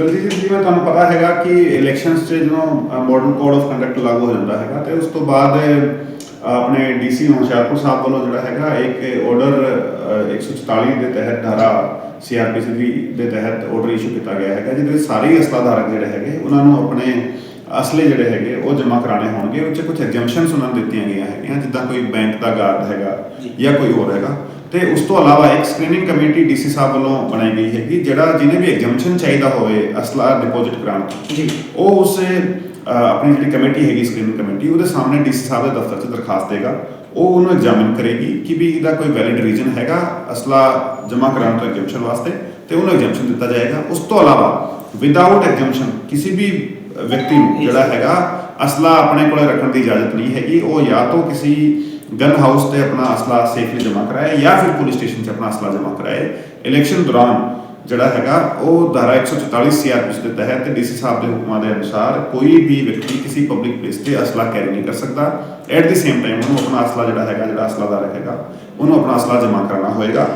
ਦਲਜੀਤ ਜੀ ਜਿਵੇਂ ਤੁਹਾਨੂੰ ਪਤਾ ਹੈਗਾ ਕਿ ਇਲੈਕਸ਼ਨਸ 'ਚ ਜਦੋਂ ਮਾਡਰਨ ਕੋਡ ਆਫ ਕੰਡਕਟ ਲਾਗੂ ਹੋ ਜਾਂਦਾ ਹੈਗਾ ਤੇ ਉਸ ਤੋਂ ਬਾਅਦ ਆਪਣੇ ਡੀਸੀ ਹੁਸ਼ਿਆਰਪੁਰ ਸਾਹਿਬ ਵੱਲੋਂ ਜਿਹੜਾ ਹੈਗਾ ਇੱਕ ਆਰਡਰ 144 ਦੇ ਤਹਿਤ ਧਾਰਾ ਸੀਆਰਪੀਸੀ ਦੀ ਦੇ ਤਹਿਤ ਆਰਡਰ ਇਸ਼ੂ ਕੀਤਾ ਗਿਆ ਹੈਗਾ ਜਿਹਦੇ ਵਿੱਚ ਸਾਰੇ ਅਸਲਾ ਧਾਰਕ ਜਿਹੜੇ ਹੈਗੇ ਉਹਨਾਂ ਨੂੰ ਆਪਣੇ ਅਸਲੇ ਜਿਹੜੇ ਹੈਗੇ ਉਹ ਜਮ੍ਹਾਂ ਕਰਾਣੇ ਹੋਣਗੇ ਉਹ 'ਚ ਕੁਝ ਐਗਜ਼ੈਂਪਸ਼ਨਸ ਉਹਨਾਂ ਨੂੰ ਦਿੱਤੀਆਂ ਗਈਆਂ ਹੈਗੀਆਂ ਜਿੱਦਾਂ ਕੋਈ ਬੈਂਕ ਦਾ ਗਾਰਡ ਹੈਗਾ ਜਾਂ ਕੋਈ ਹੋਰ ਹੈਗਾ। ਤੇ ਉਸ ਤੋਂ ਇਲਾਵਾ ਇੱਕ ਸਕਰੀਨਿੰਗ ਕਮੇਟੀ ਡੀਸੀ ਸਾਹਿਬ ਵੱਲੋਂ ਬਣਾਈ ਗਈ ਹੈਗੀ ਜਿਹੜਾ ਜਿਹਨੇ ਵੀ ਐਗਜ਼ੈਂਪਸ਼ਨ ਚਾਹੀਦਾ ਹੋਵੇ ਅਸਲਾ ਡਿਪੋਜ਼ਿਟ ਕਰਾਉਣ ਦਾ ਜੀ। ਉਹ ਉਸ ਆਪਣੀ ਜਿਹੜੀ ਕਮੇਟੀ ਹੈਗੀ ਸਕਰੀਨਿੰਗ ਕਮੇਟੀ ਉਹਦੇ ਸਾਹਮਣੇ ਡੀਸੀ ਸਾਹਿਬ ਦੇ ਦਫ਼ਤਰ 'ਚ ਦਰਖਾਸਤ ਦੇਗਾ। ਉਹ ਉਹਨੂੰ ਐਗਜ਼ਾਮਿਨ ਕਰੇਗੀ ਕਿ ਵੀ ਇਹਦਾ ਕੋਈ ਵੈਲਿਡ ਰੀਜ਼ਨ ਹੈਗਾ ਅਸਲਾ ਜਮ੍ਹਾਂ ਕਰਾਉਣ ਤੋਂ ਐਗਜ਼ੈਂਪਸ਼ਨ ਵਾਸਤੇ ਤੇ ਉਹਨੂੰ ਐਗਜ਼ੈਂਪਸ਼ਨ ਦਿੱਤਾ ਜਾਏਗਾ। ਉਸ ਤੋਂ ਇਲਾਵਾ ਵਿਦਆਊਟ ਐਗਜ਼ੈਂਪਸ਼ਨ ਕਿਸੇ ਵੀ ਵਿਅਕਤੀ ਨੂੰ ਜਿਹੜਾ ਹੈਗਾ ਅਸਲਾ ਆਪਣੇ ਕੋਲੇ ਰੱਖਣ ਦੀ ਇਜਾਜ਼ਤ ਨਹੀਂ ਹੈਗੀ। ਉਹ ਜਾਂ ਤਾਂ ਕਿਸੇ ਗਨ ਹਾਊਸ ਤੇ ਆਪਣਾ ਅਸਲਾ ਸੇਫਲੀ ਜਮ੍ਹਾਂ ਕਰਾਏ ਜਾਂ ਫਿਰ ਪੁਲਿਸ ਸਟੇਸ਼ਨ 'ਚ ਆਪਣਾ ਅਸਲਾ ਜਮ੍ਹਾਂ ਕਰਾਏ ਇਲੈਕਸ਼ਨ ਦੌਰਾਨ ਜਿਹੜਾ ਹੈਗਾ, ਉਹ ਧਾਰਾ 144 ਸੀਆਰਪੀਸੀ ਦੇ ਤਹਿਤ ਡੀਸੀ ਸਾਹਿਬ ਦੇ ਹੁਕਮਾਂ ਦੇ ਅਨੁਸਾਰ ਕੋਈ ਵੀ ਵਿਅਕਤੀ ਕਿਸੇ ਪਬਲਿਕ ਪਲੇਸ ਤੇ ਅਸਲਾ ਕੈਰੀ ਨਹੀਂ ਕਰ ਸਕਦਾ। ਐਟ ਦੀ ਸੇਮ ਟਾਈਮ ਉਹਨੂੰ ਆਪਣਾ ਅਸਲਾ ਜਿਹੜਾ ਹੈਗਾ, ਜਿਹੜਾ ਅਸਲਾਦਾਰ ਹੈਗਾ, ਉਹਨੂੰ ਆਪਣਾ ਅਸਲਾ ਜਮ੍ਹਾਂ ਕਰਨਾ ਹੋਏਗਾ।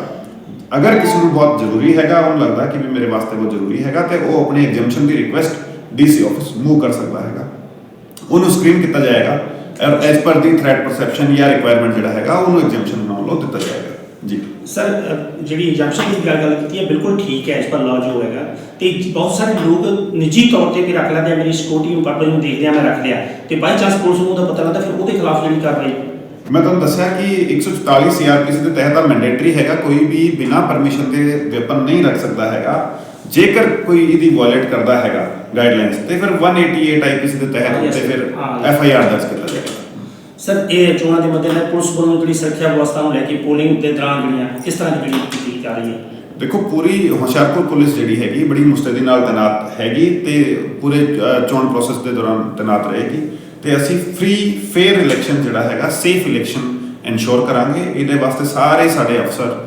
ਅਗਰ ਕਿਸੇ ਨੂੰ ਬਹੁਤ ਜ਼ਰੂਰੀ ਹੈਗਾ, ਉਹਨੂੰ ਲੱਗਦਾ ਕਿ ਵੀ ਮੇਰੇ ਵਾਸਤੇ ਬਹੁਤ ਜ਼ਰੂਰੀ ਹੈਗਾ ਤੇ ਉਹ ਆਪਣੀ ਐਗਜ਼ੈਂਪਸ਼ਨ ਦੀ ਰਿਕੁਐਸਟ ਡੀਸੀ ਆਫਿਸ ਮੂਵ ਕਰ ਸਕਦਾ ਹੈਗਾ। ਉਹਨੂੰ ਸਕਰੀਨ ਕੀਤਾ ਜਾਏਗਾ। ਐਸ ਪਰ ਦੀ ਥ੍ਰੈਟ ਪਰਸੈਪਸ਼ਨ ਜਾਂ ਰਿਕੁਆਇਰਮੈਂਟ ਜਿਹੜਾ ਹੈਗਾ ਉਹਨੂੰ ਐਗਜ਼ੈਂਪਸ਼ਨ ਨਾਲ ਲੋ ਦਿੱਤਾ ਜਾਏਗਾ। ਜੀ। ਸਰ ਜਿਹੜੀ ਐਗਜ਼ਾਮਸ਼ਨ ਦੀ ਗੱਲ ਗੱਲ ਕੀਤੀ ਹੈ ਬਿਲਕੁਲ ਠੀਕ ਹੈ ਇਸ ਪਰ ਲਾਅ ਜੋ ਹੈਗਾ। ਤੇ ਬਹੁਤ ਸਾਰੇ ਲੋਕ ਨਿੱਜੀ ਤੌਰ ਤੇ ਵੀ ਰੱਖ ਲੈਂਦੇ ਆ ਮੇਰੀ ਸਿਕਿਉਰਿਟੀ ਨੂੰ ਪਰਪਸ ਨੂੰ ਦੇਖਦੇ ਆ ਮੈਂ ਰੱਖ ਲਿਆ। ਤੇ ਬਾਈ ਚਾਂਸ ਪੁਲਿਸ ਨੂੰ ਉਹਦਾ ਪਤਾ ਲੱਗਦਾ ਫਿਰ ਉਹਦੇ ਖਿਲਾਫ ਜਿਹੜੀ ਕਾਰਵਾਈ। ਮੈਂ ਤੁਹਾਨੂੰ ਦੱਸਿਆ ਕਿ 144 ਸੀਆਰਪੀਸੀ ਦੇ ਤਹਿਤ ਆ ਮੈਂਡੇਟਰੀ ਹੈਗਾ ਕੋਈ ਵੀ ਬਿਨਾ ਪਰਮਿਸ਼ਨ ਦੇ ਵੈਪਨ ਨਹੀਂ ਰੱਖ ਸਕਦਾ ਹੈਗਾ। ਜੇਕਰ ਕੋਈ ਇਹਦੀ ਵਾਇਲੇਟ ਕਰਦਾ ਹੈਗਾ ਗਾਈਡਲਾਈਨਸ ਤੇ ਫਿਰ 188 ਆਈਪੀਸੀ ਦੇ ਤਹਿਤ ਤੇ ਫਿਰ। ਐਫ ਆਈ ਆਰ ਦਰਜ ਕੀਤਾ ਜਾਏਗਾ। ਸਰ ਇਹ ਚੋਣਾਂ ਦੇ ਮੱਦੇਨਜ਼ਰ ਪੁਲਿਸ ਵੱਲੋਂ ਜਿਹੜੀ ਸੁਰੱਖਿਆ ਵਿਵਸਥਾ ਨੂੰ ਲੈ ਕੇ ਪੋਲਿੰਗ ਦੇ ਦੌਰਾਨ ਜਿਹੜੀਆਂ ਕਿਸ ਤਰ੍ਹਾਂ ਦੀ ਜਿਹੜੀ ਕੀਤੀ ਜਾ ਰਹੀ ਹੈ? ਦੇਖੋ ਪੂਰੀ ਹੁਸ਼ਿਆਰਪੁਰ ਪੁਲਿਸ ਜਿਹੜੀ ਹੈਗੀ ਬੜੀ ਮੁਸਤੈਦੀ ਨਾਲ ਤੈਨਾਤ ਹੈਗੀ ਤੇ ਪੂਰੇ ਚੋਣ ਪ੍ਰੋਸੈਸ ਦੇ ਦੌਰਾਨ ਤੈਨਾਤ ਰਹੇਗੀ। ਤੇ ਅਸੀਂ ਫ੍ਰੀ ਫੇਅਰ ਇਲੈਕਸ਼ਨ ਜਿਹੜਾ ਹੈਗਾ ਸੇਫ ਇਲੈਕਸ਼ਨ ਇਨਸ਼ੋਰ ਕਰਾਂਗੇ। ਇਹਦੇ ਵਾਸਤੇ ਸਾਰੇ ਸਾਡੇ ਅਫਸਰ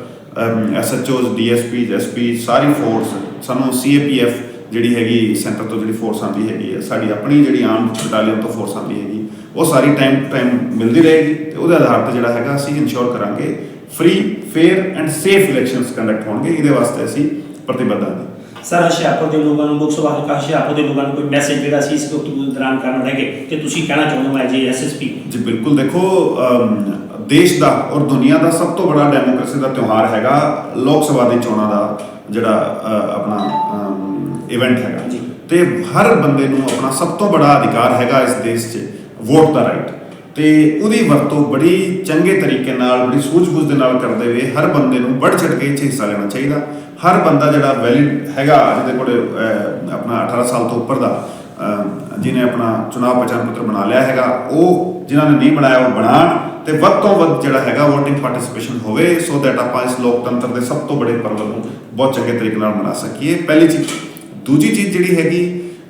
ਐਸਐਚਓਜ਼ ਡੀਐਸਪੀ ਐਸਪੀ ਸਾਰੀ ਫੋਰਸ ਸਾਨੂੰ ਸੀਏਪੀਐਫ ਜਿਹੜੀ ਹੈਗੀ ਸੈਂਟਰ ਤੋਂ ਜਿਹੜੀ ਫੋਰਸ ਆਉਂਦੀ ਹੈਗੀ ਹੈ ਸਾਡੀ ਆਪਣੀ ਜਿਹੜੀ ਆਰਮ ਬਟਾਲੀਅਨ ਤੋਂ ਫੋਰਸ ਆਉਂਦੀ ਹੈਗੀ ਉਹ ਸਾਰੀ ਟਾਈਮ ਟਾਈਮ ਮਿਲਦੀ ਰਹੇਗੀ ਤੇ ਉਹਦੇ ਆਧਾਰ ਤੇ ਜਿਹੜਾ ਹੈਗਾ ਅਸੀਂ ਇਨਸ਼ੋਰ ਕਰਾਂਗੇ free fair and safe elections conduct ਹੋਣਗੇ ਇਹਦੇ ਵਾਸਤੇ ਅਸੀਂ ਪ੍ਰਤੀਬੱਧ ਹਾਂ। ਸਰ ਹੁਸ਼ਿਆਰਪੁਰ ਦੇ ਲੋਕਾਂ ਨੂੰ ਲੋਕ ਸਭਾ ਹਲਕਾ ਹੁਸ਼ਿਆਰਪੁਰ ਦੇ ਲੋਕਾਂ ਨੂੰ ਕੋਈ ਮੈਸੇਜ ਜਿਹੜਾ ਸੀ ਇਸ ਗੁਫ਼ਤਗੂ ਦੇ ਦੌਰਾਨ ਕਰਨ ਲੱਗੇ ਤੇ ਤੁਸੀਂ ਕਹਿਣਾ ਚਾਹੁੰਦੇ ਹੋ ਐਜ ਐਸਐਸਪੀ ਜੀ ਬਿਲਕੁਲ ਦੇਖੋ ਦੇਸ਼ ਦਾ ਔਰ ਦੁਨੀਆ ਦਾ ਸਭ ਤੋਂ ਵੱਡਾ ਡੈਮੋਕ੍ਰੇਸੀ ਦਾ ਤਿਉਹਾਰ ਹੈਗਾ ਲੋਕ ਸਭਾ ਦੀ ਚੋਣਾਂ ਦਾ। ਜਿਹੜਾ ਆਪਣਾ ਇਵੈਂਟ ਹੈਗਾ। ਤੇ ਹਰ ਬੰਦੇ ਨੂੰ ਆਪਣਾ ਸਭ ਤੋਂ ਵੱਡਾ ਅਧਿਕਾਰ ਹੈਗਾ ਇਸ ਦੇਸ਼ 'ਚ ਵੋਟ ਦਾ ਰਾਈਟ ਤੇ ਉਹਦੀ ਵਰਤੋਂ ਬੜੀ ਚੰਗੇ ਤਰੀਕੇ ਨਾਲ ਬੜੀ ਸੂਝ-ਬੂਝ ਦੇ ਨਾਲ ਕਰਦੇ ਹੋਏ ਹਰ ਬੰਦੇ ਨੂੰ ਵੱਧ ਚੜ ਕੇ ਹਿੱਸਾ ਲੈਣਾ ਚਾਹੀਦਾ। ਹਰ ਬੰਦਾ ਜਿਹੜਾ ਵੈਲਿਡ ਹੈਗਾ ਜਿਹਦੇ ਕੋਲ ਆਪਣਾ 18 ਸਾਲ ਤੋਂ ਉੱਪਰ ਦਾ ਜਿਹਨੇ ਆਪਣਾ ਚੁਣਾਵ ਪਛਾਣ ਪੱਤਰ ਬਣਾ ਲਿਆ ਹੈਗਾ ਉਹ ਜਿਨ੍ਹਾਂ ਨੇ ਨਹੀਂ ਬਣਾਇਆ ਉਹ ਬਣਾਉਣ ਤੇ ਵੱਧ ਤੋਂ ਵੱਧ ਜਿਹੜਾ ਹੈਗਾ ਵੋਟਿੰਗ ਪਾਰਟਿਸਿਪੇਸ਼ਨ ਹੋਵੇ ਸੋ ਦੈਟ ਆਪਾਂ ਇਸ ਲੋਕਤੰਤਰ ਦੇ ਸਭ ਤੋਂ ਵੱਡੇ ਪਰਵ ਨੂੰ ਬਹੁਤ ਚੰਗੇ ਤਰੀਕੇ ਨਾਲ ਮਨਾ ਸਕੀਏ। ਪਹਿਲੀ ਚੀਜ਼, ਦੂਜੀ ਚੀਜ਼ ਜਿਹੜੀ ਹੈਗੀ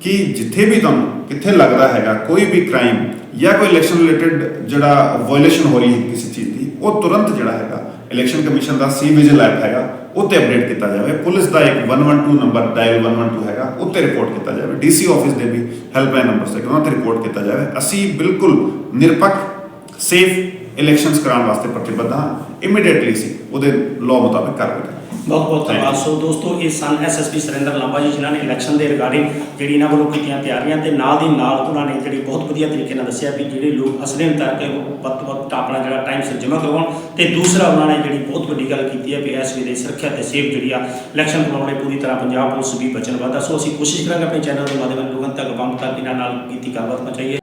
ਕਿ ਜਿੱਥੇ ਵੀ ਤੁਹਾਨੂੰ ਕਿੱਥੇ ਲੱਗਦਾ ਹੈਗਾ, ਕੋਈ ਵੀ ਕ੍ਰਾਈਮ ਜਾਂ ਕੋਈ ਇਲੈਕਸ਼ਨ ਰਿਲੇਟਡ ਜਿਹੜਾ ਵਾਇਲੇਸ਼ਨ ਹੋ ਰਹੀ ਹੈ ਕਿਸੇ ਚੀਜ਼ ਦੀ, ਉਹ ਤੁਰੰਤ ਜਿਹੜਾ ਹੈਗਾ ਇਲੈਕਸ਼ਨ ਕਮਿਸ਼ਨ ਦਾ ਸੀ ਵਿਜਿਲ ਐਪ ਹੈਗਾ ਉਹ 'ਤੇ ਅਪਡੇਟ ਕੀਤਾ ਜਾਵੇ। ਪੁਲਿਸ ਦਾ ਇੱਕ 112 ਨੰਬਰ ਡਾਇਲ 112 ਹੈਗਾ, ਉੱਤੇ ਰਿਪੋਰਟ ਕੀਤਾ ਜਾਵੇ। ਡੀਸੀ ਆਫਿਸ ਦੇ ਵੀ ਹੈਲਪਲਾਈਨ ਨੰਬਰਸ ਤੇ ਉਹਨਾਂ ਤੇ ਰਿਪੋਰਟ ਕੀਤਾ ਜਾਵੇ। ਅਸੀਂ ਬਿਲਕੁਲ ਨਿਰਪੱਖ ਸੇਫ ਇਲੈਕਸ਼ਨਸ ਕਰਾਉਣ ਵਾਸਤੇ ਪ੍ਰਤੀਬੱਧ ਹਾਂ ਇਮੀਡੀਏਟਲੀ ਸੀ ਉਹਦੇ ਲਾਅ ਮੁਤਾਬਕ ਕਾਰਵਾਈ ਬਹੁਤ ਬਹੁਤ. ਧੰਨਵਾਦ। ਸੋ ਦੋਸਤੋ ਇਹ ਸਨ ਐਸਐਸਪੀ ਸੁਰਿੰਦਰ ਲਾਂਬਾ ਜੀ ਜਿਨ੍ਹਾਂ ਨੇ ਇਲੈਕਸ਼ਨ ਦੇ ਰਿਗਾਰਡਿੰਗ ਜਿਹੜੀ ਇਹਨਾਂ ਵੱਲੋਂ ਕੀਤੀਆਂ ਤਿਆਰੀਆਂ ਤੇ ਨਾਲ ਦੀ ਨਾਲ ਉਹਨਾਂ ਨੇ ਜਿਹੜੀ ਬਹੁਤ ਵਧੀਆ ਤਰੀਕੇ ਨਾਲ ਦੱਸਿਆ ਵੀ ਜਿਹੜੇ ਲੋਕ ਅਸਲੇ ਕਰਕੇ ਉਹ ਵੱਧ ਵੱਧ ਆਪਣਾ ਜਿਹੜਾ ਟਾਈਮ ਸਿਰ ਜਮ੍ਹਾਂ ਕਰਵਾਉਣ ਤੇ ਦੂਸਰਾ ਉਹਨਾਂ ਨੇ ਜਿਹੜੀ ਬਹੁਤ ਵੱਡੀ ਗੱਲ ਕੀਤੀ ਹੈ ਵੀ ਇਸ ਵੇਲੇ ਸੁਰੱਖਿਆ ਤੇ ਸੇਫ ਜਿਹੜੀ ਆ ਇਲੈਕਸ਼ਨ ਕਰਵਾਉਣ ਲਈ ਪੂਰੀ ਤਰ੍ਹਾਂ ਪੰਜਾਬ ਪੁਲਿਸ ਵੀ ਵਚਨਬੱਧ ਆ ਸੋ ਅਸੀਂ ਕੋਸ਼ਿਸ਼ ਕਰਾਂਗੇ ਆਪਣੇ ਚੈਨਲ ਦੇ ਮਾਧਿਅਮ ਨਾਲ ਲੋਕਾਂ ਤੱਕ ਬੰਦ ਤੱਕ ਇਹਨਾਂ ਨਾਲ ਕੀਤੀ ਗੱਲਬਾਤ ਪਹੁੰਚਾਈਏ।